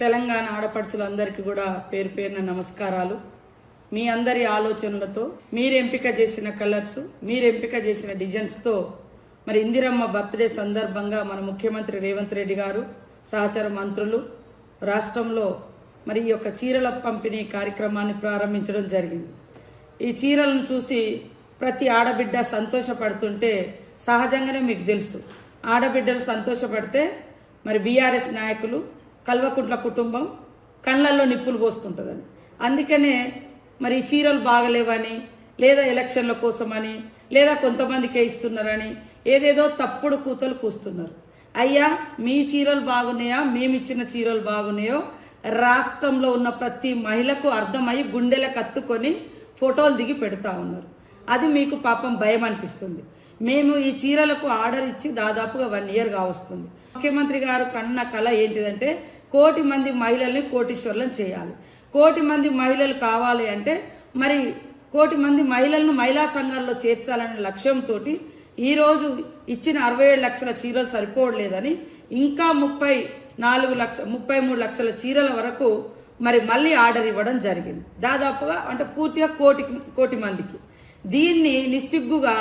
తెలంగాణ ఆడపడుచులందరికీ కూడా పేరు పేరున నమస్కారాలు. మీ అందరి ఆలోచనలతో మీరు ఎంపిక చేసిన కలర్స్ మీరు ఎంపిక చేసిన డిజైన్స్తో మరి ఇందిరమ్మ బర్త్డే సందర్భంగా మన ముఖ్యమంత్రి రేవంత్ రెడ్డి గారు సహచర మంత్రులు రాష్ట్రంలో మరి ఈ యొక్క చీరల పంపిణీ కార్యక్రమాన్ని ప్రారంభించడం జరిగింది. ఈ చీరలను చూసి ప్రతి ఆడబిడ్డ సంతోషపడుతుంటే సహజంగానే మీకు తెలుసు. ఆడబిడ్డలు సంతోషపడితే మరి బీఆర్ఎస్ నాయకులు కల్వకుంట్ల కుటుంబం కళ్ళల్లో నిప్పులు పోసుకుంటుందని. అందుకనే మరి చీరలు బాగలేవని లేదా ఎలక్షన్ల కోసమని లేదా కొంతమందికే ఇస్తున్నారని ఏదేదో తప్పుడు కూతలు కూస్తున్నారు. అయ్యా మీ చీరలు బాగున్నాయా? మేమిచ్చిన చీరలు బాగున్నాయో? రాష్ట్రంలో ఉన్న ప్రతి మహిళకు అర్థమై గుండెలకు కత్తుకొని ఫోటోలు దిగి పెడతా ఉన్నారు. అది మీకు పాపం భయం అనిపిస్తుంది. మేము ఈ చీరలకు ఆర్డర్ ఇచ్చి దాదాపుగా వన్ ఇయర్ కావస్తుంది ముఖ్యమంత్రి గారు కన్న కళ ఏంటిదంటే కోటి మంది మహిళల్ని కోటీశ్వర్లను చేయాలి. కోటి మంది మహిళలు కావాలి అంటే మరి కోటి మంది మహిళలను మహిళా సంఘాల్లో చేర్చాలనే లక్ష్యంతో ఈరోజు ఇచ్చిన అరవై ఏడు లక్షల చీరలు సరిపోవట్లేదని ఇంకా ముప్పై నాలుగు లక్ష ముప్పై మూడు లక్షల చీరల వరకు మరి మళ్ళీ ఆర్డర్ ఇవ్వడం జరిగింది. దాదాపుగా అంటే పూర్తిగా కోటి కోటి మందికి. దీన్ని నిస్సిగ్గుగా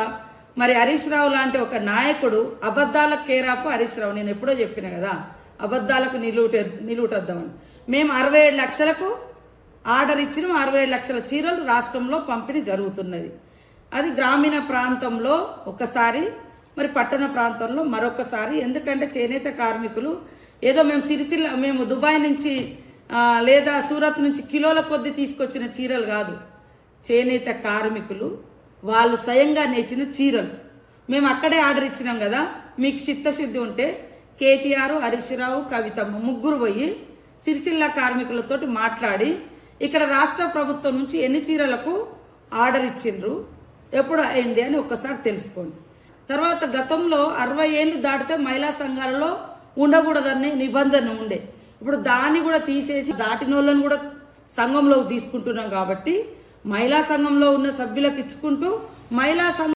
మరి హరీష్ రావు లాంటి ఒక నాయకుడు అబద్ధాల కేరాపు హరీష్ రావు. నేను ఎప్పుడో చెప్పిన కదా అబద్ధాలకు నిలువుట నిలువుటద్దామని. మేము అరవై ఏడు లక్షలకు ఆర్డర్ ఇచ్చిన. అరవై ఏడు లక్షల చీరలు రాష్ట్రంలో పంపిణీ జరుగుతున్నది. అది గ్రామీణ ప్రాంతంలో ఒకసారి మరి పట్టణ ప్రాంతంలో మరొకసారి. ఎందుకంటే చేనేత కార్మికులు ఏదో మేము సిరిసిల్ల మేము దుబాయ్ నుంచి లేదా సూరత్ నుంచి కిలోల కొద్ది తీసుకొచ్చిన చీరలు కాదు. చేనేత కార్మికులు వాళ్ళు స్వయంగా నేర్చిన చీరలు. మేము అక్కడే ఆర్డర్ ఇచ్చినాం కదా. మీకు చిత్తశుద్ధి ఉంటే కేటీఆర్ హరీష్రావు కవితమ్మ ముగ్గురు పోయి సిరిసిల్ల కార్మికులతోటి మాట్లాడి ఇక్కడ రాష్ట్ర ప్రభుత్వం నుంచి ఎన్ని చీరలకు ఆర్డర్ ఇచ్చిండ్రు ఎప్పుడు అయింది అని ఒక్కసారి తెలుసుకోండి. తర్వాత గతంలో అరవై ఏళ్ళు దాటితే మహిళా సంఘాలలో ఉండకూడదనే నిబంధన ఉండే. ఇప్పుడు దాన్ని కూడా తీసేసి దాటిన వాళ్ళని కూడా సంఘంలోకి తీసుకుంటున్నాం కాబట్టి మహిళా సంఘంలో ఉన్న సభ్యులకు ఇచ్చుకుంటూ మహిళా సంఘం